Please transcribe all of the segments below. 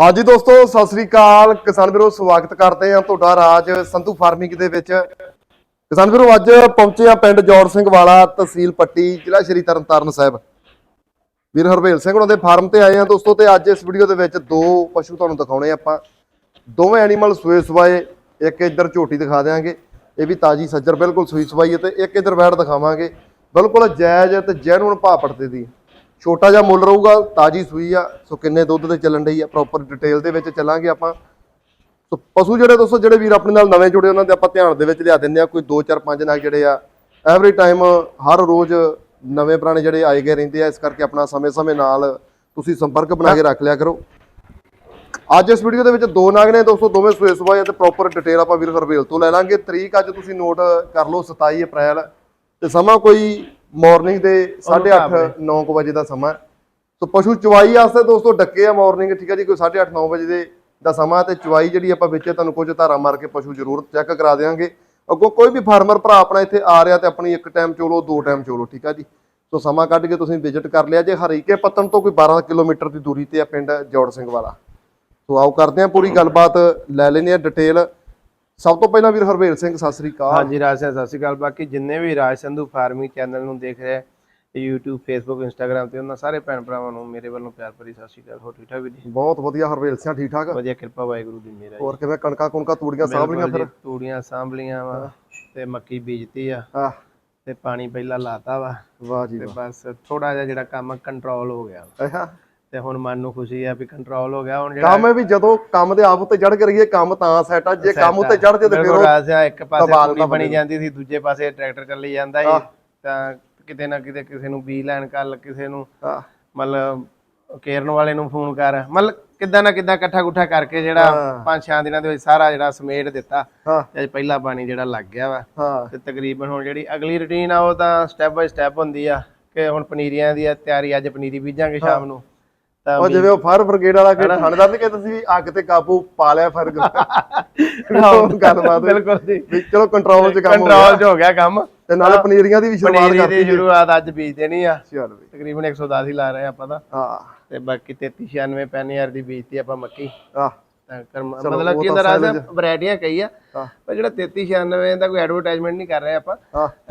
ਹਾਂਜੀ ਦੋਸਤੋ, ਸਤਿ ਸ੍ਰੀ ਅਕਾਲ। ਕਿਸਾਨ ਵੀਰੋ, ਸਵਾਗਤ ਕਰਦੇ ਹਾਂ ਤੁਹਾਡਾ ਰਾਜ ਸੰਧੂ ਫਾਰਮਿੰਗ ਦੇ ਵਿੱਚ। ਕਿਸਾਨ ਵੀਰੋ, ਅੱਜ ਪਹੁੰਚੇ ਆ ਪਿੰਡ ਜੋੜ ਸਿੰਘ ਵਾਲਾ, ਤਹਿਸੀਲ ਪੱਟੀ, ਜ਼ਿਲ੍ਹਾ ਸ਼੍ਰੀ ਤਰਨਤਾਰਨ ਸਾਹਿਬ। ਵੀਰ ਹਰਵੇਲ ਸਿੰਘ ਉਹਨਾਂ ਦੇ ਫਾਰਮ ਤੇ ਆਏ ਆ ਦੋਸਤੋ, ਤੇ ਅੱਜ ਇਸ ਵੀਡੀਓ ਦੇ ਵਿੱਚ ਦੋ ਪਸ਼ੂ ਤੁਹਾਨੂੰ ਦਿਖਾਉਣੇ ਆਪਾਂ। ਦੋਵੇਂ ਐਨੀਮਲ ਸੂਏ ਸਵਾਏ, ਇੱਕ ਇੱਧਰ ਝੋਟੀ ਦਿਖਾ ਦੇਾਂਗੇ ਇਹ ਵੀ ਤਾਜੀ ਸੱਜਰ, ਬਿਲਕੁਲ ਸੂਈ ਸਵਾਈ ਹੈ ਤੇ ਇੱਕ ਇੱਧਰ ਵੈੜ ਦਿਖਾਵਾਂਗੇ। ਬਿਲਕੁਲ ਜਾਇਜ਼ ਤੇ ਜੈਨੂਨ ਭਾਅ ਪੜਦੇ ਦੀ। ਛੋਟਾ ਜਿਹਾ ਮੁੱਲ ਰਹੂਗਾ, ਤਾਜੀ ਸੂਈ ਆ, ਸੋ ਕਿੰਨੇ ਦੁੱਧ ਤੇ ਚੱਲਣ ਡਈ ਆ ਪ੍ਰੋਪਰ ਡਿਟੇਲ ਦੇ ਵਿੱਚ ਚੱਲਾਂਗੇ ਆਪਾਂ। ਸੋ ਪਸ਼ੂ ਜਿਹੜੇ ਦੋਸਤੋ, ਜਿਹੜੇ ਵੀਰ ਆਪਣੇ ਨਾਲ ਨਵੇਂ ਜੁੜੇ, ਉਹਨਾਂ ਦੇ ਆਪਾਂ ਧਿਆਨ ਦੇ ਵਿੱਚ ਲਿਆ ਦਿੰਦੇ ਆ, ਕੋਈ 2 4 5 ਨਗ ਜਿਹੜੇ ਆ ਐਵਰੀ ਟਾਈਮ ਹਰ ਰੋਜ਼ ਨਵੇਂ ਪੁਰਾਣੇ ਜਿਹੜੇ ਆਏ ਗਏ ਰਹਿੰਦੇ ਆ, ਇਸ ਕਰਕੇ ਆਪਣਾ ਸਮੇਂ-ਸਮੇਂ ਨਾਲ ਤੁਸੀਂ ਸੰਪਰਕ ਬਣਾ ਕੇ ਰੱਖ ਲਿਆ ਕਰੋ। ਅੱਜ ਇਸ ਵੀਡੀਓ ਦੇ ਵਿੱਚ ਦੋ ਨਾਗ ਨੇ ਦੋਸਤੋ, ਦੋਵੇਂ ਸੂਏ ਸੁਬਾਹ ਤੇ ਪ੍ਰੋਪਰ ਡਿਟੇਲ ਆਪਾਂ ਵੀਰ ਹਰਵੇਲ ਤੋਂ ਲੈ ਲਾਂਗੇ। ਤਰੀਕ ਅੱਜ ਤੁਸੀਂ ਨੋਟ ਕਰ ਲਓ 27 ਅਪ੍ਰੈਲ, ਤੇ ਸਮਾਂ ਕੋਈ ਮਾਰਨਿੰਗ ਦੇ 8:30 9 ਵਜੇ ਦਾ ਸਮਾਂ। ਸੋ ਪਸ਼ੂ ਚਵਾਈ ਵਾਸਤੇ ਦੋਸਤੋ ਡੱਕੇ ਆ ਮਾਰਨਿੰਗ ਠੀਕ ਹੈ ਜੀ ਕੋਈ 8:30 9 ਵਜੇ ਦੇ ਦਾ ਸਮਾਂ ਤੇ ਚਵਾਈ ਜਿਹੜੀ ਆਪਾਂ ਵਿੱਚੇ ਤੁਹਾਨੂੰ ਕੁਝ ਧਾਰਾ ਮਾਰ ਕੇ ਪਸ਼ੂ ਜ਼ਰੂਰ ਚੈੱਕ ਕਰਾ ਦੇਵਾਂਗੇ ਅੱਗੋਂ ਕੋਈ ਵੀ ਫਾਰਮਰ ਭਰਾ ਆਪਣਾ ਇੱਥੇ ਆ ਰਿਹਾ ਤੇ ਆਪਣੀ ਇੱਕ ਟਾਈਮ ਚੋਲੋ ਦੋ ਟਾਈਮ ਚੋਲੋ ਠੀਕ ਆ ਜੀ। ਸੋ ਸਮਾਂ ਕੱਢ ਕੇ ਤੁਸੀਂ ਵਿਜ਼ਿਟ ਕਰ ਲਿਆ ਜੇ। ਹਰੀਕੇ ਪੱਤਨ ਤੋਂ ਕੋਈ 12 ਕਿਲੋਮੀਟਰ ਦੀ ਦੂਰੀ ਤੇ ਆ ਪਿੰਡ ਜੋੜ ਸਿੰਘ ਵਾਲਾ। ਸੋ ਆਓ ਕਰਦੇ ਹਾਂ ਪੂਰੀ ਗੱਲਬਾਤ ਲੈ ਲੈਂਦੇ ਹਾਂ ਡਿਟੇਲ ਸਭ ਤੋਂ ਪਹਿਲਾਂ ਵੀਰ ਹਰਵੇਲ ਸਿੰਘ ਸਤਿ ਸ੍ਰੀ ਅਕਾਲ। ਹਾਂਜੀ ਰਾਜ ਸਿੰਘ ਸਤਿ ਸ਼੍ਰੀ ਅਕਾਲ। ਬਾਕੀ ਜਿੰਨੇ ਵੀ ਰਾਜ ਸੰਧੂ ਫਾਰਮਿੰਗ ਚੈਨਲ ਨੂੰ ਦੇਖ ਰਹੇ YouTube Facebook Instagram ਤੇ ਉਹਨਾਂ ਸਾਰੇ ਭੈਣ ਭਰਾਵਾਂ ਨੂੰ ਮੇਰੇ ਵੱਲੋਂ ਪਿਆਰ ਭਰੀ ਸਤਿ ਸ਼੍ਰੀ ਅਕਾਲ। ਹੋ ਠੀਕ ਠਾਕ ਵੀ ਜੀ? ਬਹੁਤ ਵਧੀਆ ਹਰਵੇਲ ਸਿੰਘ ਠੀਕ ਠਾਕ? ਵਧੀਆ ਕਿਰਪਾ ਵਾਹਿਗੁਰੂ ਦੀ ਮੇਰਾ ਹੋਰ ਕਿਵੇਂ ਕਣਕਾਂ ਕੁਣਕਾਂ ਤੂੜੀਆਂ ਸਾਂਭ ਲਈਆਂ ਫਿਰ? ਤੂੜੀਆਂ ਸਾਂਭਲੀਆਂ ਵਾ ਤੇ ਮੱਕੀ ਬੀਜਤੀ ਆ। ਤੇ ਪਾਣੀ ਪਹਿਲਾਂ ਲਾਤਾ ਵਾ ਵਾਹ ਜੀ ਤੇ ਬਸ ਥੋੜਾ ਜਿਹਾ ਜਿਹੜਾ ਕੰਮ ਕੰਟਰੋਲ ਹੋ ਗਿਆ। ਆਹਾ। ਤੇ ਹੁਣ ਮਨ ਨੂੰ ਖੁਸ਼ੀ ਆ ਵੀ ਕੰਟਰੋਲ ਹੋ ਗਿਆ ਹੁਣ ਜਿਹੜਾ ਕੰਮ ਹੈ ਵੀ ਜਦੋਂ ਕੰਮ ਦੇ ਆਪ ਉੱਤੇ ਚੜ ਕੇ ਰਹੀਏ ਕੰਮ ਤਾਂ ਸੈਟ ਆ ਜੇ ਕੰਮ ਉੱਤੇ ਚੜ ਜੇ ਤੇ ਫਿਰ ਉਹ ਰਾਜ ਇੱਕ ਪਾਸੇ ਤੂੜੀ ਬਣੀ ਜਾਂਦੀ ਸੀ ਦੂਜੇ ਪਾਸੇ ਟਰੈਕਟਰ ਚੱਲੀ ਜਾਂਦਾ ਸੀ ਤਾਂ ਕਿਤੇ ਨਾ ਕਿਤੇ ਕਿਸੇ ਨੂੰ ਬੀ ਲੈਣ ਕੱਲ ਕਿਸੇ ਨੂੰ ਮਤਲਬ ਕੇਰਨ ਵਾਲੇ ਨੂੰ ਫੋਨ ਕਰ ਮਤਲਬ ਕਿੱਦਾਂ ਨਾ ਕਿੱਦਾਂ ਇਕੱਠਾ ਕੁੱਠਾ ਕਰਕੇ ਜਿਹੜਾ ਪੰਜ ਛੇ ਦਿਨਾਂ ਦੇ ਵਿੱਚ ਸਾਰਾ ਜਿਹੜਾ ਸਮੇਟ ਦਿੱਤਾ ਤੇ ਪਹਿਲਾ ਪਾਣੀ ਜਿਹੜਾ ਲੱਗ ਗਿਆ ਵਾ। ਤੇ ਤਕਰੀਬਨ ਹੁਣ ਜਿਹੜੀ ਅਗਲੀ ਰੁਟੀਨ ਆ ਉਹ ਤਾਂ ਸਟੈਪ ਬਾਈ ਸਟੈਪ ਹੁੰਦੀ ਆ ਕਿ ਹੁਣ ਪਨੀਰੀਆਂ ਦੀ ਤਿਆਰੀ ਅੱਜ ਪਨੀਰੀ ਬੀਜਾਂਗੇ ਸ਼ਾਮ ਨੂੰ। ਉਹ ਜਿਵੇਂ ਉਹ ਫਾਇਰ ਬ੍ਰਿਗੇਡ ਵਾਲਾ ਕਿ ਥਾਣੇਦਾਰ ਨੇ ਕਿਹਾ ਤੁਸੀਂ ਵੀ ਅੱਗ ਤੇ ਕਾਬੂ ਪਾ ਲਿਆ ਫਿਰ ਉਹ ਗੱਲਬਾਤ। ਬਿਲਕੁਲ ਜੀ। ਚਲੋ ਕੰਟਰੋਲ 'ਚ ਕੰਮ ਹੋ ਗਿਆ। ਕੰਟਰੋਲ 'ਚ ਹੋ ਗਿਆ ਕੰਮ। ਤੇ ਨਾਲੇ ਪਨੀਰੀਆਂ ਦੀ ਵੀ ਸ਼ੁਰੂਆਤ ਪਨੀਰੀ ਕਰਤੀ ਦੀ ਸ਼ੁਰੂਆਤ ਅੱਜ ਬੀਜ ਦੇਣੀ ਆ। ਚੱਲ ਤਕਰੀਬਨ 110 ਹੀ ਲਾ ਰਹੇ ਆ ਆਪਾਂ ਤਾਂ। ਹਾਂ। ਤੇ ਬਾਕੀ 3396 ਪੈਨਿਆਰ ਦੀ ਬੀਜਤੀ ਆਪਾਂ ਮੱਕੀ। ਆਹ ਮਤਲਬ ਕਿ ਇਹਦਾ ਰਾਜ ਵੈਰਾਈਟੀਆਂ ਕਈ ਆ। ਪਰ ਜਿਹੜਾ 3396 ਦਾ ਕੋਈ ਐਡਵਰਟਾਈਜ਼ਮੈਂਟ ਨਹੀਂ ਕਰ ਰਹੇ ਆਪਾਂ।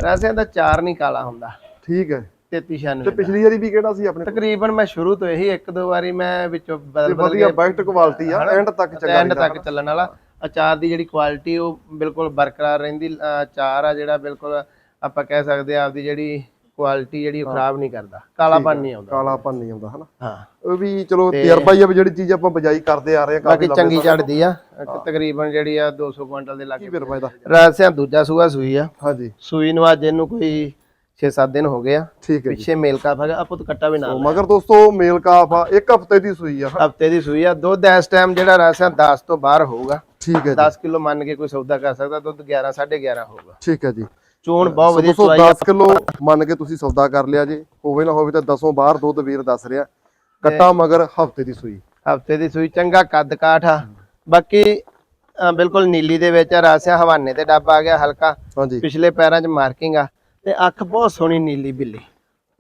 ਰਾਸਿਆਂ ਦਾ ਚਾਰ ਨਹੀਂ ਕਾਲਾ ਹੁੰਦਾ। ਠੀਕ ਹੈ। 3396 ਤੇ ਪਿਛਲੀ ਵਾਰੀ ਵੀ ਕਿਹੜਾ ਸੀ ਆਪਣੇ ਕੋਲ? ਤਕਰੀਬਨ ਮੈਂ ਸ਼ੁਰੂ ਤੋਂ ਇਹੀ ਇੱਕ ਦੋ ਵਾਰੀ ਮੈਂ ਵਿੱਚੋਂ ਬਦਲ ਬਦਲ ਵਧੀਆ ਬੈਸਟ ਕੁਆਲਿਟੀ ਆ ਐਂਡ ਤੱਕ ਚੰਗਾ ਐਂਡ ਤੱਕ ਚੱਲਣ ਵਾਲਾ। ਅਚਾਰ ਦੀ ਜਿਹੜੀ ਕੁਆਲਿਟੀ ਉਹ ਬਿਲਕੁਲ ਬਰਕਰਾਰ ਰਹਿੰਦੀ। ਅ, ਅਚਾਰ ਆ ਜਿਹੜਾ ਬਿਲਕੁਲ ਆਪਾਂ ਕਹਿ ਸਕਦੇ ਆ ਆਪਦੀ ਜਿਹੜੀ ਕੁਆਲਿਟੀ ਜਿਹੜੀ ਉਹ ਖਰਾਬ ਨਹੀਂ ਕਰਦਾ। ਕਾਲਾਪਨ ਨਹੀਂ ਆਉਂਦਾ। ਕਾਲਾਪਨ ਨਹੀਂ ਆਉਂਦਾ ਹਨਾ? ਹਾਂ। ਉਹ ਵੀ ਚਲੋ ਤਜਰਬਾ ਹੀ ਆ ਵੀ ਜਿਹੜੀ ਚੀਜ਼ ਆਪਾਂ ਬਜਾਈ ਕਰਦੇ ਆ ਰਹੇ ਆ ਕਾਫੀ ਬਾਕੀ ਚੰਗੀ ਝੜਦੀ ਆ। ਤਕਰੀਬਨ ਜਿਹੜੀ ਆ 200 ਕੁਇੰਟਲ ਦੇ ਲਾਗੇ ਫਿਰ ਫਾਇਦਾ? ਰਾਸਿਆਂ ਦੂਜਾ ਸੂਆ ਸੂਈ ਆ। ਹਾਂਜੀ। ਸੂਈ ਨੂੰ ਅੱਜ ਇਹਨੂੰ ਕੋਈ 6-7 ਦਿਨ ਹੋ ਗਏ ਆ। ਠੀਕ ਹੈ ਜੀ। ਪਿੱਛੇ ਮੇਲ ਕਾਫ ਹੈਗਾ ਆਪੋ ਤੋਂ ਕੱਟਾ ਵੀ ਨਾਲ ਮਗਰ ਦੋਸਤੋ ਮੇਲ ਕਾਫ ਆ ਇੱਕ ਹਫ਼ਤੇ ਦੀ ਸੂਈ ਆ। ਹਫ਼ਤੇ ਦੀ ਸੂਈ ਆ ਦੁੱਧ ਇਸ ਟਾਈਮ ਜਿਹੜਾ ਰਾਸਿਆਂ 10 ਤੋਂ ਬਾਹਰ ਹੋਊਗਾ। ਠੀਕ ਹੈ ਜੀ। 10 ਕਿਲੋ ਮੰਨ ਕੇ ਕੋਈ ਸੌਦਾ ਕਰ ਸਕਦਾ ਦੁੱਧ 11 11.5 ਹੋਊਗਾ। ਠੀਕ ਹੈ ਜੀ। ਚੋਣ ਬਹੁਤ ਵਧੀਆ ਦੋਸਤੋ ਚੁਆਈ 10 ਕਿਲੋ ਮੰਨ ਕੇ ਤੁਸੀਂ ਸੌਦਾ ਕਰ ਲਿਆ ਜੇ ਹੋਵੇ ਨਾ ਹੋਵੇ ਤਾਂ ਦਸੋਂ ਬਾਹਰ ਦੁੱਧ ਵੀਰ ਦੱਸ ਰਿਹਾ। ਕੱਟਾ ਮਗਰ ਹਫ਼ਤੇ ਦੀ ਸੂਈ। ਹਫ਼ਤੇ ਦੀ ਸੂਈ ਚੰਗਾ ਕੱਦ ਕਾਠ ਆ। ਬਾਕੀ ਬਿਲਕੁਲ ਨੀਲੀ ਦੇ ਵਿੱਚ ਆ ਰਾਸਿਆ ਹਵਾਨੇ ਤੇ ਡੱਬ ਆ ਗਿਆ ਹਲਕਾ। ਪਿਛਲੇ ਪੈਰਾਂ 'ਚ ਮਾਰਕਿੰਗ ਆ। ਤੇ ਅੱਖ ਬਹੁਤ ਸੋਹਣੀ ਨੀਲੀ ਬਿੱਲੀ।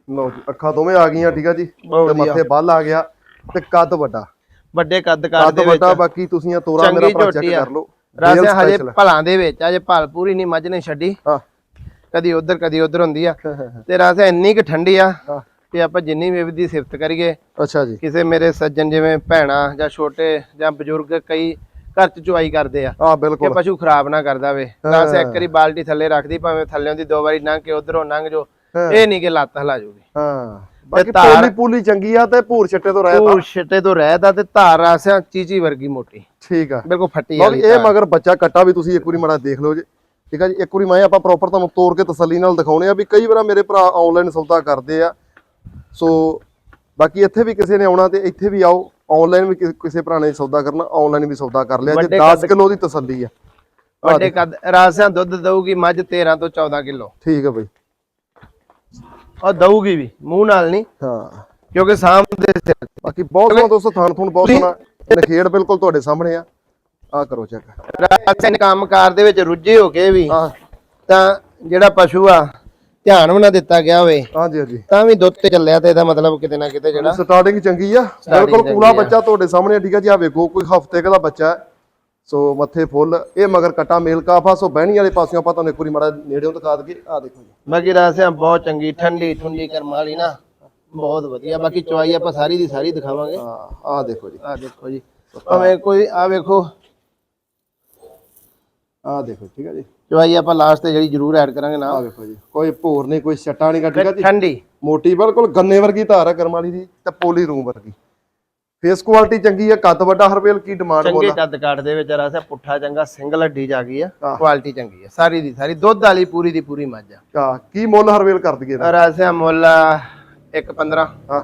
ਲਓ ਜੀ ਅੱਖਾਂ ਦੋਵੇਂ ਆ ਗਈਆਂ ਠੀਕ ਆ ਜੀ? ਬਹੁਤ ਤੇ ਮੱਥੇ ਬੱਲ ਆ ਗਿਆ ਤੇ ਕੱਦ ਵੱਡਾ। ਵੱਡੇ ਕੱਦ ਕਾਠ ਕੱਦ ਦੇ ਵਿੱਚ। ਵੱਡਾ ਬਾਕੀ ਤੁਸੀਂ ਆ ਤੋਰਾ ਮੇਰਾ ਚੰਗੀ ਭਰਾ ਚੈੱਕ ਝੋਟੀ ਆ। ਕਰ ਲਓ। ਰਾਸਿਆ ਹਜੇ ਭਲਾਂ ਦੇ ਵਿੱਚ ਅਜੇ ਭਲ ਪੂਰੀ ਨਹੀਂ ਮੱਝ ਨੇ ਛੱਡੀ। ਹਾਂ। ਕਦੀ ਉਧਰ ਕਦੀ ਉਧਰ ਹੁੰਦੀ ਆ। ਤੇ ਰਾਸਿਆ ਇੰਨੀ ਕੁ ਠੰਡੀ ਆ ਹਾਂ। ਤੇ ਆਪਾਂ ਜਿੰਨੀ ਵੀ ਇਹਦੀ ਸਿਫਤ ਕਰੀਏ। ਅੱਛਾ ਜੀ। ਕਿਸੇ ਮੇਰੇ ਸੱਜਣ ਜਿਵੇਂ ਭੈਣਾ ਜਾਂ ਛੋਟੇ ਜਾਂ ਬਜ਼ੁਰਗ ਕਈ ਘਰ ਚ ਚੁਆਈ ਕਰਦੇ ਆ। ਆ ਕਿ ਬਿਲਕੁਲ ਪਸ਼ੂ ਖਰਾਬ ਨਾ ਕਰਦਾ ਵੇ ਰਾਸ ਇੱਕ ਵਾਰੀ ਬਾਲਟੀ ਥੱਲੇ ਰੱਖਦੀ ਭਾਵੇਂ ਥੱਲੇੋਂ ਦੀ ਦੋ ਵਾਰੀ ਲੰਘ ਕੇ ਉਧਰੋਂ ਲੰਘ ਜੋ। ਹਾਂ। ਇਹ ਨਹੀਂ ਕਿ ਲੱਤ ਹਿਲਾ ਜੂਗੀ। ਹਾਂ। ਬਾਕੀ ਧਾਰ- ਪੋਲੀ ਪੂਲੀ ਚੰਗੀ ਆ ਤੇ ਭੂਰ ਛੱਟੇ ਤੋਂ ਰਹਿ ਉਹ ਛਿੱਟੇ ਤੋਂ ਰਹਿਦਾ ਤੇ ਧਾਰ ਰਾਸਿਆ ਚੀਚੀ ਵਰਗੀ ਮੋਟੀ। ਠੀਕ ਆ। ਬਿਲਕੁਲ ਫੱਟੀ ਲਓ ਵਾਲੀ ਇਹ ਮਗਰ ਬੱਚਾ ਕੱਟਾ ਵੀ ਤੁਸੀਂ ਇੱਕ ਵਾਰੀ ਮਾੜਾ ਦੇਖ ਲਓ ਜੀ। ਠੀਕ ਆ ਜੀ ਇੱਕ ਵਾਰੀ ਮੈਂ ਆਪਾਂ ਪ੍ਰੋਪਰ ਤੁਹਾਨੂੰ ਤੋੜ ਕੇ ਤਸੱਲੀ ਨਾਲ ਦਿਖਾਉਣੇ ਆ ਵੀ ਕਈ ਵਾਰ ਮੇਰੇ ਭਰਾ ਆਨਲਾਈਨ ਸੌਦਾ ਕਰਦੇ ਆ। ਸੋ ਬਾਕੀ ਇੱਥੇ ਵੀ ਕਿਸੇ ਨੇ ਆਉਣਾ ਤੇ ਇੱਥੇ ਵੀ ਆਓ। ਆਨਲਾਈਨ ਵੀ ਕਿਸੇ- ਕਿਸੇ ਭਰਾ ਨੇ ਸੌਦਾ ਕਰਨਾ ਆਨਲਾਈਨ ਵੀ ਸੌਦਾ ਕਰ ਲਿਆ ਜੇ ਵੱਡੇ 10 ਕਿਲੋ ਦੀ ਤਸੱਲੀ ਆ। ਵੱਡੇ ਕੱਦ ਰਾਸਿਆ ਦੁੱਧ ਦਊਗੀ ਮੱਝ 13 ਤੋਂ 14 ਕਿਲੋ। ਠੀਕ ਆ ਬਈ। ਉਹ ਦਊਗੀ ਵੀ ਮੂੰਹ ਨਾਲ ਨਹੀਂ ਹਾਂ। ਕਿਉਂਕਿ ਦੇ ਸਿਰ। ਤੇ। ਬਾਕੀ ਬਹੁਤ ਸੋਹਣਾ ਦੋਸਤੋ ਥਾਣ ਥੂਣ ਬਹੁਤ ਸੋਹਣਾ। ਨਖੇੜ ਬਿਲਕੁਲ ਤੁਹਾਡੇ ਸਾਹਮਣੇ ਆ। ਆ ਕਰੋ ਚੈੱਕ ਰਾਸਿਆ ਨੇ ਕੰਮਕਾਰ ਦੇ ਵਿੱਚ ਰੁੱਝੇ ਹੋ ਕੇ ਵੀ ਹਾਂ। ਤਾਂ ਜਿਹੜਾ ਪਸ਼ੂ ਆ ਧਿਆਨ ਵੀ ਨਾ ਦਿੱਤਾ ਗਿਆ ਹੋਵੇ। ਹਾਂਜੀ ਹਾਂਜੀ। ਤਾਂ ਵੀ ਦੁੱਧ ਤੇ ਚੱਲਿਆ ਤੇ ਇਹਦਾ ਮਤਲਬ ਕਿਤੇ ਨਾ ਕਿਤੇ ਜਿਹੜਾ ਸਟਾਰਟਿੰਗ ਚੰਗੀ ਆ। ਬਿਲਕੁਲ ਕੂਲਾ ਬੱਚਾ ਤੁਹਾਡੇ ਸਾਹਮਣੇ ਆ, ਠੀਕ ਆ ਜੀ। ਆ ਵੇਖੋ ਕੋਈ ਹਫ਼ਤੇ ਦਾ ਬੱਚਾ ਹੈ। ਸੋ ਮੱਥੇ ਫੁੱਲ। ਇਹ ਮਗਰ ਕਟਾ ਮੇਲ ਕਾਫਾ ਸੋ ਬਹਿਣੀ ਵਾਲੇ ਪਾਸਿਓਂ ਆਪਾਂ ਤੁਹਾਨੂੰ ਇੱਕ ਵਾਰੀ ਮਾੜਾ ਨੇੜਿਓਂ ਦਿਖਾ ਦਈਏ। ਆ ਦੇਖੋ ਜੀ। ਬਾਕੀ ਰਾਸਿਆ ਬਹੁਤ ਚੰਗੀ ਠੰਡੀ ਠੁੰਡੀ ਕਰਮ ਵਾਲੀ ਨਾ। ਬਹੁਤ ਵਧੀਆ। ਬਾਕੀ ਚਵਾਈ ਆਪਾਂ ਸਾਰੀ ਦੀ ਸਾਰੀ ਦਿਖਾਵਾਂਗੇ। ਹਾਂ ਆ ਦੇਖੋ ਜੀ। ਆ ਦੇਖੋ ਜੀ। ਭਾਵੇਂ ਕੋਈ ਆ ਵੇਖੋ ਆ ਦੇਖੋ ਠੀਕ ਆ ਜੀ। ਚਵਾਈ ਆਪਾਂ ਲਾਸਟ ਤੇ ਜਿਹੜੀ ਜ਼ਰੂਰ ਐਡ ਕਰਾਂਗੇ ਆ ਨਾ ਵੇਖੋ ਜੀ ਕੋਈ ਭੋਰ ਨਹੀਂ ਕੋਈ ਛੱਟਾ ਨਹੀਂ ਗਾ ਠੀਕ ਆ ਜੀ ਠੰਡੀ। ਮੋਟੀ ਬਿਲਕੁਲ ਗੰਨੇ ਵਰਗੀ ਧਾਰ ਹੈ ਕਰਮ ਵਾਲੀ ਦੀ ਤੇ ਪੋਲੀ ਰੂਮ ਵਰਗੀ। ਫੇਸ ਕੁਆਲਿਟੀ ਚੰਗੀ ਹੈ ਕੱਦ ਵੱਡਾ ਹਰਵੇਲ ਕੀ ਡਿਮਾਂਡ ਚੰਗੇ ਬੋਲਾ। ਕੱਦ ਕਾਟ ਦੇ ਵਿੱਚ ਰਾਸਿਆ ਪੁੱਠਾ ਚੰਗਾ ਸਿੰਗਲ ਹੱਡੀ ਜਾ ਗਈ ਆ ਆਹ। ਕੁਆਲਿਟੀ ਚੰਗੀ ਆ ਸਾਰੀ ਦੀ ਸਾਰੀ ਦੁੱਧ ਵਾਲੀ ਪੂਰੀ ਦੀ ਪੂਰੀ ਮੱਝ ਆ। ਆ ਕੀ ਮੁੱਲ ਹਰਵੇਲ ਕਰ ਦਈਏ? ਰਾਸਿਆ ਮੁੱਲ 1.15 ਹਾਂ।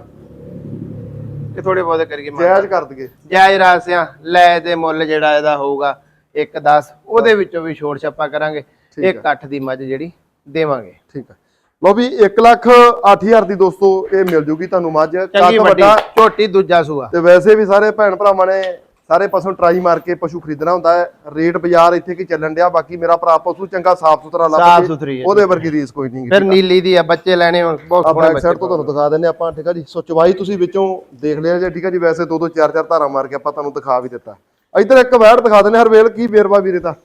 ਇਹ ਥੋੜੇ ਬਹੁਤੇ ਕਰੀਏ। ਜਾਇਜ਼ ਕਰ ਦਈਏ। ਜਾਇਜ਼ ਰਾਸਿਆ ਲੈ ਦੇ ਮੁੱਲ ਜਿਹੜਾ ਇਹਦਾ ਹੋਊਗਾ 1.10 ਉਹਦੇ ਵਿੱਚੋਂ ਵੀ ਛੋੜ ਛਾਪਾ ਕਰਾਂਗੇ ਇੱਕ 8 ਦੀ ਮੱਝ ਜਿਹੜੀ ਦੇਵਾਂਗੇ। ਠੀਕ ਹੈ ਲੋ ਵੀ 1 ਲੱਖ 8000 ਦੀ ਦੋਸਤੋ ਇਹ ਮਿਲ ਜੂਗੀ ਤੁਹਾਨੂੰ ਮੱਝ। ਕੱਦ ਵੱਡੀ ਝੋਟੀ ਦੂਜਾ ਸੂਆ। ਤੇ ਵੈਸੇ ਵੀ ਸਾਰੇ ਭੈਣ ਭਰਾਵਾਂ ਨੇ ਸਾਰੇ ਪਸ਼ੂ ਟਰਾਈ ਮਾਰ ਕੇ ਪਸ਼ੂ ਖਰੀਦਣਾ ਹੁੰਦਾ ਹੈ। ਰੇਟ ਬਾਜ਼ਾਰ ਇੱਥੇ ਕੀ ਚੱਲਣ ਡਿਆ ਬਾਕੀ ਮੇਰਾ ਭਰਾ ਪਸ਼ੂ ਚੰਗਾ ਸਾਫ਼ ਸੁਥਰਾ ਲੱਭ ਕੇ ਉਹਦੇ ਵਰਗੀ ਰੀਸ ਕੋਈ ਨਹੀਂ ਫਿਰ ਨੀਲੀ ਦੀ ਆ ਬੱਚੇ ਲੈਣੇ ਹੁਣ ਬਹੁਤ ਸੋਹਣੇ ਬੈਕ ਸਾਈਡ ਤੋਂ ਤੁਹਾਨੂੰ ਦਿਖਾ ਦਿੰਨੇ ਆਪਾਂ ਠੀਕ ਆ ਜੀ? ਸੋ ਚਵਾਈ ਤੁਸੀਂ ਵਿੱਚੋਂ ਦੇਖ ਲਿਆ ਜੇ ਠੀਕ ਆ ਜੀ? ਵੈਸੇ ਦੋ ਦੋ ਚਾਰ ਚਾਰ ਧਾਰਾਂ ਮਾਰ ਕੇ ਆਪਾਂ ਤੁਹਾਨੂੰ ਦਿਖਾ ਵੀ ਦਿੱਤਾ। ਇੱਧਰ ਇੱਕ ਵੈੜ ਦਿਖਾ ਦਿੰਨੇ ਹਰਵੇਲ ਕੀ ਬੇਰਵਾ ਵੀਰੇ ਦਾ?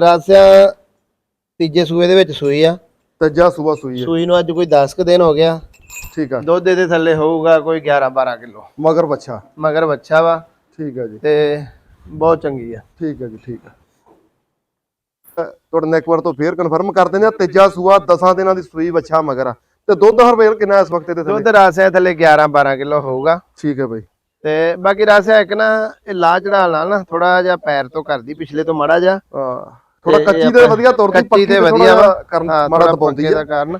ਰਾਸਿਆ ਤੀਜੇ ਸੂਏ ਦੇ ਵਿੱਚ ਸੂਈ ਆ। ਤੱਜਾ ਸੂਆ ਸੂਈ ਹੈ। ਸੂਈ ਨੂੰ ਅੱਜ ਕੋਈ 10 ਕੁ ਦਿਨ ਹੋ ਗਿਆ। ਠੀਕ ਆ। ਦੁੱਧ ਦੇ ਥੱਲੇ ਹੋਊਗਾ ਕੋਈ 11 12 ਕਿਲੋ। ਮਗਰ ਬੱਚਾ ਮਗਰ ਬੱਚਾ ਵਾ। ਠੀਕ ਆ ਜੀ। ਤੇ ਬਹੁਤ ਚੰਗੀ ਆ। ਠੀਕ ਹੈ ਜੀ ਠੀਕ ਅ, ਤੁਹਾਡੇ ਇੱਕ ਵਾਰ ਤੋਂ ਫੇਰ ਕਨਫਰਮ ਕਰ ਦਿੰਦੇ ਆ ਤੀਜਾ ਸੂਆ 10 ਦਿਨਾਂ ਦੀ ਸੂਈ ਬੱਚਾ ਮਗਰ ਆ। ਤੇ ਦੁੱਧ ਹਰਵੇਲ ਕਿੰਨਾ ਇਸ ਵਕਤ ਇਹਦੇ ਥੱਲੇ? ਦੁੱਧ ਰਾਸਿਆ ਥੱਲੇ 11 12 ਕਿਲੋ ਹੋਊਗਾ। ਠੀਕ ਹੈ ਬਾਈ। ਤੇ ਬਾਕੀ ਰਾਸਿਆ ਇੱਕ ਨਾ ਇਹ ਲਾ ਨਾਲ ਨਾ ਥੋੜਾ ਜਿਹਾ ਪੈਰ ਤੋਂ ਕਰਦੀ ਪਿਛਲੇ ਤੋਂ ਮਾੜਾ ਜਿਹਾ। ਹਾਂ ਥੋੜਾ ਕੱਚੀ ਤੇ ਵਧੀਆ ਤੁਰਦੀ ਪੱਕੀ ਤੇ ਵਧੀਆ ਹਾਂ ਮਾੜਾ ਦਬਾਉਂਦੀ ਦਾ ਕਾਰਨ।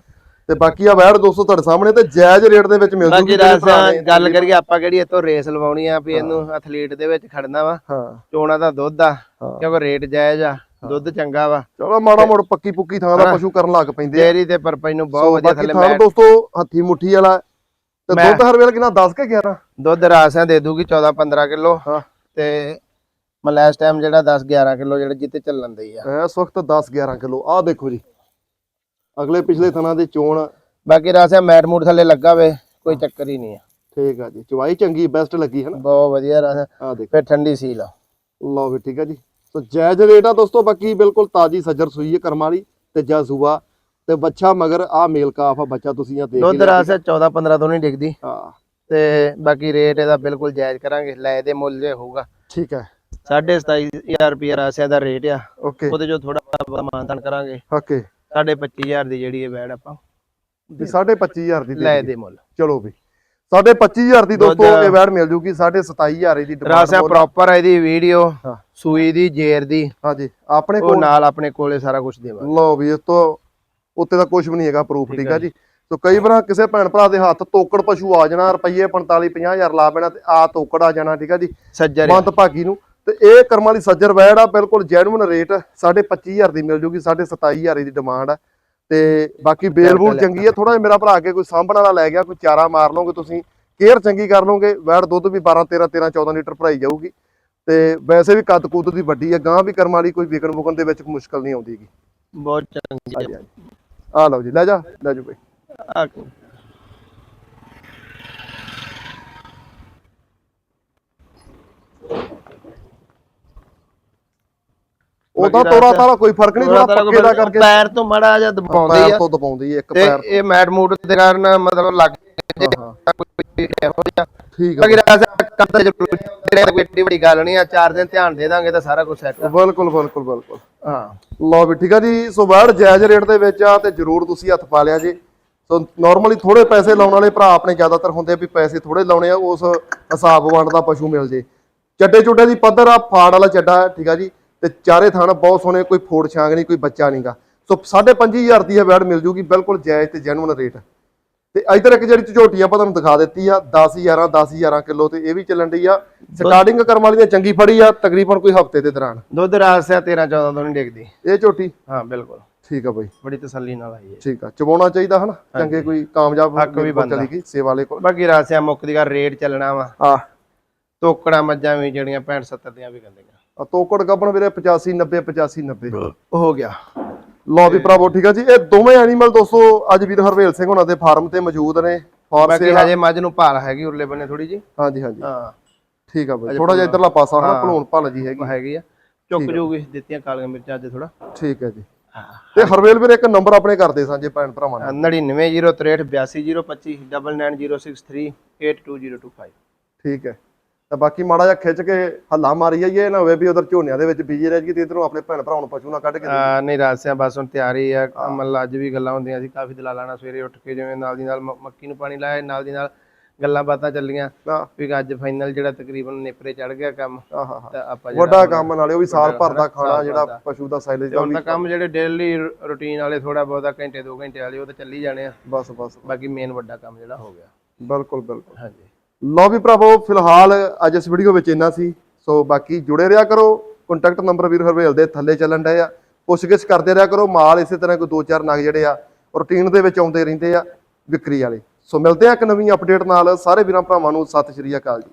ਤੇ ਬਾਕੀ ਆ ਵੈੜ ਦੋਸਤੋ ਤੁਹਾਡੇ ਸਾਹਮਣੇ ਤੇ ਜਾਇਜ਼ ਰੇਟ ਦੇ ਵਿੱਚ ਮਿਲ ਜੂਗੀ ਬਾਕੀ ਗੱਲ ਕਰੀਏ ਆਪਾਂ ਕਿਹੜੀ ਇਤੋਂ ਰੇਸ ਲਵਾਉਣੀ ਆ ਵੀ ਇਹਨੂੰ ਐਥਲੀਟ ਦੇ ਵਿੱਚ ਖੜਨਾ ਵਾ। ਹਾਂ। ਚੋਣਾ ਦਾ ਦੁੱਧ ਆ ਹਾਂ। ਕਿਉਂਕਿ ਰੇਟ ਜਾਇਜ਼ ਆ ਦੁੱਧ ਚੰਗਾ ਵਾ। ਚਲੋ ਮਾੜਾ ਮੋੜ ਪੱਕੀ ਪੁੱਕੀ ਥਾਂ ਦਾ ਪਸ਼ੂ ਕਰਨ ਲੱਗ ਪੈਂਦੇ ਡੇਰੀ ਤੇ ਪਰਪਈ ਨੂੰ ਬਹੁਤ ਵਧੀਆ ਥੱਲੇ ਮੈਟ ਦੋਸਤੋ ਹੱਥੀ ਮੁੱਠੀ ਵਾਲਾ ਤੇ ਮੈਂ- ਦੁੱਧ ਹਰਵੇਲ ਕਿੰਨਾ 10 ਕੇ 11 ਦੁੱਧ ਰਾਸਿਆਂ ਦੇ ਦੂਗੀ 14 15 ਕਿਲੋ। ਹਾਂ। ਤੇ ਮੈਂ ਲਾਸਟ ਟਾਈਮ ਜਿਹੜਾ 10 11 ਕਿਲੋ ਜਿਹੜਾ ਜਿੱਤੇ ਚੱਲਣ ਦੀ ਆ। ਇਸ ਵਕਤ 10 11 ਕਿਲੋ। ਆਹ ਦੇਖੋ ਜੀ। ਅਗਲੇ ਪਿਛਲੇ ਥਣਾ ਦੀ ਚੋਣ। ਬਾਕੀ ਰਾਸਿਆ ਮੈਟ ਮੂਟ ਥੱਲੇ ਲੱਗਾ ਵੇ ਕੋਈ ਚੱਕਰ ਹੀ ਨਹੀਂ ਆ। ਠੀਕ ਆ ਜੀ। ਚਵਾਈ ਚੰਗੀ ਬੈਸਟ ਲੱਗੀ ਹੈ ਨਾ ਬਹੁਤ ਵਧੀਆ ਰਾਸਿਆ ਆਹ ਦੇਖੋ। ਫਿਰ ਠੰਡੀ ਸੀਲ ਆ ਲਓ ਵੀ ਠੀਕ ਆ ਜੀ। ਸੋ ਜਾਇਜ਼ ਰੇਟ ਆ ਦੋਸਤੋ ਬਾਕੀ ਬਿਲਕੁਲ ਤਾਜੀ ਸੱਜਰ ਸੂਈ ਹੈ ਕਰਮ ਵਾਲੀ ਤੇ ਜਾ ਸੂਆ ਤੇ ਬੱਚਾ ਮਗਰ ਆ ਮੇਲ ਕਾਫ ਆ ਬੱਚਾ ਤੁਸੀਂ ਆ ਦੇਖ ਦੁੱਧ ਰਾਸਿਆ 14 15 ਤੋਂ ਨਹੀਂ ਡਿੱਗਦੀ। ਹਾਂ। ਤੇ ਬਾਕੀ ਰੇਟ ਇਹਦਾ ਬਿਲਕੁਲ ਜਾਇਜ਼ ਕਰਾਂਗੇ ਲੈ ਦੇ ਮੁੱਲ ਜੇ ਹੋਊਗਾ। ਠੀਕ ਹੈ। 27500 ਰੁਪਏ ਰਾਸਿਆ ਦਾ ਰੇਟ ਆ। ਓਕੇ ਉਹਦੇ ਜੋ ਥੋੜਾ ਮਾਨਤਾਨ ਕਰਾਂਗੇ। ਓਕੇ 25000 ਦੀ ਜਿਹੜੀ ਇਹ ਵੈੜ ਆਪਾਂ। ਵੀ 25000 ਦੀ ਲੈ। ਦੇ ਮੁੱਲ। ਚਲੋ ਵੀ। 25000 ਦੀ ਦੋਸਤੋ ਇਹ ਵੈੜ ਮਿਲ ਜੂਗੀ 27500 ਦੀ ਡਿਮਾਂਡ ਰਾਸਿਆ ਪ੍ਰੋਪਰ ਇਹਦੀ ਵੀਡੀਓ। ਸੂਈ ਦੀ ਜੇਰ ਦੀ। ਹਾਂਜੀ। ਆਪਣੇ ਕੋਲ ਨਾਲ ਆਪਣੇ ਕੋਲੇ ਸਾਰਾ ਕੁਝ ਦੇਵਾਂਗੇ। ਲਓ ਵੀ ਇਸ ਤੋਂ ਉੱਤੇ ਤਾਂ ਕੁਝ ਵੀ ਨਹੀਂ ਹੈਗਾ ਪ੍ਰੂਫ ਠੀਕ ਆ ਜੀ। ਸੋ ਕਈ ਵਾਰ ਕਿਸੇ ਭੈਣ ਭਰਾ ਦੇ ਹੱਥ ਤੋਕੜ ਪਸ਼ੂ ਆ ਜਾਣਾ ਰੁਪਈਏ 45 50000 ਲਾ ਪੈਣਾ ਤੇ ਆ ਤੋਕੜ ਆ ਜਾਣਾ ਠੀਕ ਆ ਜੀ? ਸੱਜਰ ਆ। ਬੰਦ ਭਾਗੀ ਨੂੰ। ਤੇ ਇਹ ਕਰਮ ਵਾਲੀ ਸੱਜਰ ਵੈੜ ਆ ਬਿਲਕੁਲ ਜੈਨੂਇਨ ਰੇਟ 25000 ਦੀ ਮਿਲ ਜੂਗੀ 27000 ਦੀ ਡਿਮਾਂਡ ਆ। ਤੇ ਬਾਕੀ ਬੇਲ ਬੂਲ ਚੰਗੀ ਆ ਥੋੜਾ ਜਿਹਾ ਮੇਰਾ ਭਰਾ ਕੇ ਕੋਈ ਸਾਂਭਣ ਵਾਲਾ ਲੈ ਗਿਆ ਕੋਈ ਚਾਰਾ ਮਾਰ ਲਓਗੇ ਤੁਸੀਂ ਕੇਅਰ ਚੰਗੀ ਕਰ ਲਓਗੇ ਵੈੜ ਦੁੱਧ ਵੀ 12 13 13 14 ਲੀਟਰ ਭਰਾਈ ਜਾਊਗੀ। ਤੇ ਵੈਸੇ ਵੀ ਕੱਦ ਕੁੱਦ ਦੀ ਵੱਡੀ ਆ ਗਾਂ ਵੀ ਕਰਮ ਵਾਲੀ ਕੋਈ ਵਿਕਣ ਵੁਕਣ ਦੇ ਵਿੱਚ ਮੁਸ਼ਕਲ ਨਹੀਂ ਆਉਂਦੀਗੀ ਬਹੁਤ ਚੰਗੀ ਹਾਂਜੀ। ਆ ਲਓ ਜੀ ਲੈ ਜਾ ਲੈ ਜਾ ਬਈ। ਆ ਉਹਦਾ ਤੋਰਾ ਤਾਰਾ ਕੋਈ ਫ਼ਰਕ ਨਹੀਂ ਥੋੜਾ ਪੱਕੇ ਦਾ ਕਰਕੇ ਪੈਰ ਤੋਂ ਮੜਾ ਜਿਹਾ ਦਬਾਉਂਦੇ ਪੈਰ ਆ। ਤੋਂ ਦਬਾਉਂਦੀ ਇੱਕ ਪੈਰ ਇਹ ਮੈਟ ਮੂਟ ਦੇ ਕਾਰਨ ਮਤਲਬ ਲੱਗ ਹਾਂ ਹਾਂ। ਕੋਈ ਇਹੋ ਜਿਹਾ। ਠੀਕ ਬਾਕੀ ਰਾਸਿਆ ਜ਼ਰੂਰ ਜਿਹੜੇ ਕੋਈ ਏਡੀ ਵੱਡੀ ਗੱਲ ਨਹੀਂ ਆ ਚਾਰ ਦਿਨ ਧਿਆਨ ਦੇ ਦਾਂਗੇ ਤਾਂ ਸਾਰਾ ਕੁਝ ਸੈੱਟ ਬਿਲਕੁਲ ਬਿਲਕੁਲ ਬਿਲਕੁਲ। ਹਾਂ। ਲਓ ਵੀ ਠੀਕ ਆ ਜੀ ਸੋ ਵਰਡ ਜਾਇਜ਼ ਰੇਟ ਦੇ ਵਿੱਚ ਆ ਤੇ ਜਰੂਰ ਤੁਸੀਂ ਹੱਥ ਪਾ ਲਿਆ ਜੀ। ਸੋ ਨਾਰਮਲੀ ਥੋੜੇ ਪੈਸੇ ਲਾਉਣ ਵਾਲੇ ਭਰਾ ਆਪਣੇ ਜ਼ਿਆਦਾਤਰ ਹੁੰਦੇ ਵੀ ਪੈਸੇ ਥੋੜੇ ਲਾਉਣੇ ਆ ਉਸ ਹਿਸਾਬ ਵੰਡ ਦਾ ਪਸ਼ੂ ਮਿਲ ਜੇ। ਚੱਡੇ ਚੁੱਡੇ ਦੀ ਪੱਧਰ ਆ ਫਾੜ ਵਾਲਾ ਚੱਡਾ ਠੀਕ ਆ ਜੀ। ਤੇ ਚਾਰੇ ਥਣ ਬਹੁਤ ਸੋਹਣੇ ਕੋਈ ਫੋੜ ਛਾਂਗ ਨਹੀਂ ਕੋਈ ਬੱਚਾ ਨਹੀਂਗਾ ਸੋ 2.5000 ਦੀ ਇਹ ਵੈੜ ਮਿਲ ਜੂਗੀ ਬਿਲਕੁਲ ਜਾਇਜ਼ ਤੇ ਜੈਨੂਇਨ ਰੇਟ। ਤੇ ਇਧਰ ਇੱਕ ਜਿਹੜੀ ਝੋਟੀ ਆਪਾਂ ਤੁਹਾਨੂੰ ਦਿਖਾ ਦਿੱਤੀ ਆ 10 11 10 11 ਕਿਲੋ ਤੇ ਇਹ ਵੀ ਚੱਲਣ ਡਈ ਆ। ਸਟਾਰਟਿੰਗ ਕਰਮ ਵਾਲੀ ਨੇ ਚੰਗੀ ਫੜੀ ਆ ਤਕਰੀਬਨ ਕੋਈ ਹਫ਼ਤੇ ਦੇ ਦੌਰਾਨ। ਦੁੱਧ ਰਾਸਿਆ 13 14 ਤੋਂ ਨਹੀਂ ਡਿੱਗਦੀ। ਇਹ ਝੋਟੀ? ਹਾਂ ਬਿਲਕੁਲ। ਠੀਕ ਆ ਬਾਈ। ਬੜੀ ਤਸੱਲੀ ਨਾਲ ਆਈ ਹੈ। ਠੀਕ ਆ ਚਵਾਉਣਾ ਚਾਹੀਦਾ ਹਨਾ? ਚੰਗੇ ਕੋਈ ਕਾਮਯਾਬ ਹੱਕ ਵੀ। ਚਲੀ ਗਈ ਸੇਵਾ ਵਾਲੇ ਕੋਲ। ਬਾਕੀ ਰਾਸਿਆ ਮੁੱਕ ਦੀ ਗੱਲ ਰੇਟ ਚੱਲਣਾ ਵਾ। ਆ ਤੋਕੜਾ ਮੱਝਾਂ ਵੀ ਜਿਹੜੀਆਂ 65 70 ਦੀਆਂ ਵੀ ਕਹਿੰਦੇ ਤੋਕੜ ਗੱਬਣ ਵੀਰੇ 85 90 85 90 ਹੋ ਗਿਆ। ਲਓ ਵੀ ਭਰਾਵੋ ਠੀਕ ਆ ਜੀ। ਇਹ ਦੋਵੇਂ ਐਨੀਮਲ ਦੋਸਤੋ ਅੱਜ ਵੀਰ ਹਰਵੇਲ ਸਿੰਘ ਉਹਨਾਂ ਦੇ ਫਾਰਮ ਤੇ ਮੌਜੂਦ ਨੇ। ਬਾਕੀ ਸੇਲ ਹਜੇ ਮੱਝ ਨੂੰ ਭਾਲ ਹੈਗੀ ਉਰਲੇ ਬੰਨੇ ਥੋੜੀ ਜੀ ਹਾਂਜੀ ਹਾਂਜੀ। ਹਾਂ। ਠੀਕ ਆ ਬਾਈ ਥੋੜਾ ਜਿਹਾ ਇਧਰਲਾ ਪਾਸਾ ਹਨਾ ਭਲੂਣ ਭਲ ਜੀ ਹੈਗੀ। ਹੈਗੀ ਆ। ਚੁੱਕ ਜੂਗੀ ਦਿੱਤੀਆਂ ਕਾਲੀਆਂ ਮਿਰਚਾਂ ਅੱਜ ਥੋੜਾ ਠੀਕ ਹੈ ਜੀ। ਤੇ ਹਰਵੇਲ ਵੀਰ ਇੱਕ ਨੰਬਰ ਆਪਣੇ ਕਰਦੇ ਸਾਂਝੇ ਭੈਣ ਭਰਾਵਾਂ ਨਾਲ। 99038206382025 ਠੀਕ ਹੈ। ਤਾਂ ਬਾਕੀ ਮਾੜਾ ਜਿਹਾ ਖਿੱਚ ਕੇ ਹੱਲਾ ਮਾਰੀ ਜਾਈਏ ਇਹ ਨਾ ਹੋਵੇ ਵੀ ਉਧਰ ਝੋਨਿਆਂ ਦੇ ਵਿੱਚ ਬੀਜੀ ਰਹਿ ਗਈ ਤੇ ਇਧਰੋਂ ਆਪਣੇ ਭੈਣ ਭਰਾਵਾਂ ਨੂੰ ਪਸ਼ੂ ਨਾ ਕੱਢ ਕੇ ਦੇ। ਨਹੀਂ ਰਾਸਿਆਂ ਬਸ ਹੁਣ ਤਿਆਰੀ ਆ ਮਤਲਬ ਅੱਜ ਵੀ ਗੱਲਾਂ ਹੁੰਦੀਆਂ ਸੀ ਕਾਫੀ ਦਲਾਲਾਂ ਨਾਲ ਸਵੇਰੇ ਉੱਠ ਕੇ ਜਿਵੇਂ ਨਾਲ ਦੀ ਨਾਲ ਮੱਕੀ ਨੂੰ ਪਾਣੀ ਲਾਇਆ ਨਾਲ ਦੀ ਨਾਲ ਗੱਲਾਂ ਬਾਤਾਂ ਚੱਲੀਆਂ ਵੀ ਅੱਜ ਫਾਈਨਲ ਜਿਹੜਾ ਤਕਰੀਬਨ ਨੇਪਰੇ ਚੜ ਗਿਆ ਕੰਮ ਆਪਾਂ ਵੱਡਾ ਕੰਮ ਨਾਲੇ ਉਹ ਵੀ ਸਾਲ ਭਰ ਦਾ ਖਾਣਾ ਜਿਹੜਾ ਦਾ। ਪਸ਼ੂ ਦਾ ਸਾਈਲੇਜ ਦਾ ਵੀ ਕੰਮ ਜਿਹੜੇ ਡੇਲੀ ਰੂਟੀਨ ਵਾਲੇ ਥੋੜਾ ਬਹੁਤਾ ਘੰਟੇ 2 ਘੰਟੇ ਵਾਲੇ ਉਹ ਤਾਂ ਚੱਲੀ ਜਾਣੇ ਆ। ਬਸ ਬਸ। ਬਾਕੀ ਮੇਨ ਵੱਡਾ ਕੰਮ ਜਿਹੜਾ ਹੋ ਗਿਆ। ਬਿਲਕੁਲ ਬਿਲਕੁਲ। ਹਾਂਜੀ। ਲਓ ਵੀ ਭਰਾਵੋ, ਫਿਲਹਾਲ ਅੱਜ ਇਸ ਵੀਡੀਓ ਵਿੱਚ ਇੰਨਾ ਸੀ। ਸੋ ਬਾਕੀ ਜੁੜੇ ਰਿਹਾ ਕਰੋ। ਕੰਟੈਕਟ ਨੰਬਰ ਵੀਰ ਹਰਵੇਲ ਦੇ ਥੱਲੇ ਚੱਲਣ ਡਏ ਆ। ਪੁੱਛਗਿੱਛ ਕਰਦੇ ਰਿਹਾ ਕਰੋ। ਮਾਲ ਇਸੇ ਤਰ੍ਹਾਂ ਕੋਈ ਦੋ ਚਾਰ ਨਗ ਜਿਹੜੇ ਆ ਰੂਟੀਨ ਦੇ ਵਿੱਚ ਆਉਂਦੇ ਰਹਿੰਦੇ ਆ ਵਿਕਰੀ ਵਾਲੇ। ਸੋ ਮਿਲਦੇ ਆ ਇੱਕ ਨਵੀਂ ਅਪਡੇਟ ਨਾਲ। ਸਾਰੇ ਵੀਰਾਂ ਭਰਾਵਾਂ ਨੂੰ ਸਤਿ ਸ਼੍ਰੀ ਅਕਾਲ ਜੀ।